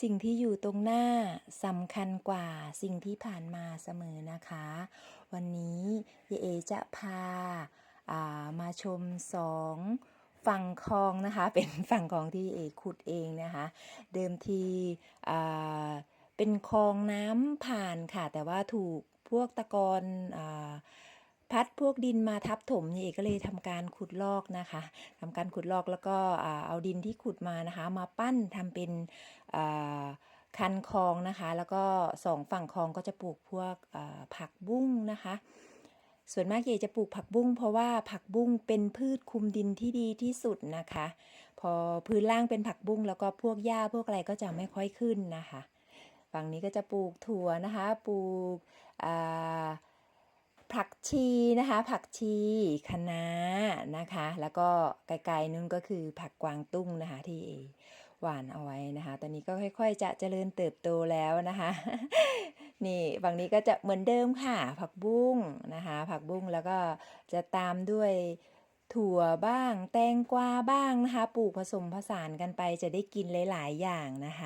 สิ่งที่อยู่ตรงหน้าสำคัญกว่าสิ่งที่ผ่านมาเสมอนะคะ วันนี้ยเอจะพาามาชมสองฝั่งคลองนะคะ เป็นฝั่งคลองที่เอขุดเองนะคะ เดิมทีเป็นคลองน้ำผ่านค่ะ แต่ว่าถูกพวกตะกอนอ พัดพวกดินมาทับถมนี่เอกก็เลยทำการขุดลอกนะคะทำการขุดลอกแล้วก็เอาดินที่ขุดมานะคะ มาปั้นทำเป็นคันคลองนะคะ แล้วก็สองฝั่งคลองก็จะปลูกพวกผักบุ้งนะคะส่วนมากเยจะปลูกผักบุ้งเพราะว่าผักบุ้งเป็นพืชคุมดินที่ดีที่สุดนะคะ พอพื้นล่างเป็นผักบุ้งแล้วก็พวกหญ้าพวกอะไรก็จะไม่ค่อยขึ้นนะคะ ฝั่งนี้ก็จะปลูกถั่วนะคะ ปลูกอ่า ผักชีนะคะ ผักชีคะน้านะคะ แล้วก็ไกลๆนู้นก็คือผักกวางตุ้งนะคะที่หวานเอาไว้นะคะ ตอนนี้ก็ค่อย ๆ จะเจริญเติบโตแล้วนะคะ นี่ฝั่งนี้ก็จะเหมือนเดิมค่ะ ผักบุ้งนะคะ ผักบุ้งแล้วก็จะตามด้วยถั่วบ้าง แตงกวาบ้างนะคะ ปลูกผสมผสานกันไปจะได้กินหลาย ๆ อย่างนะคะ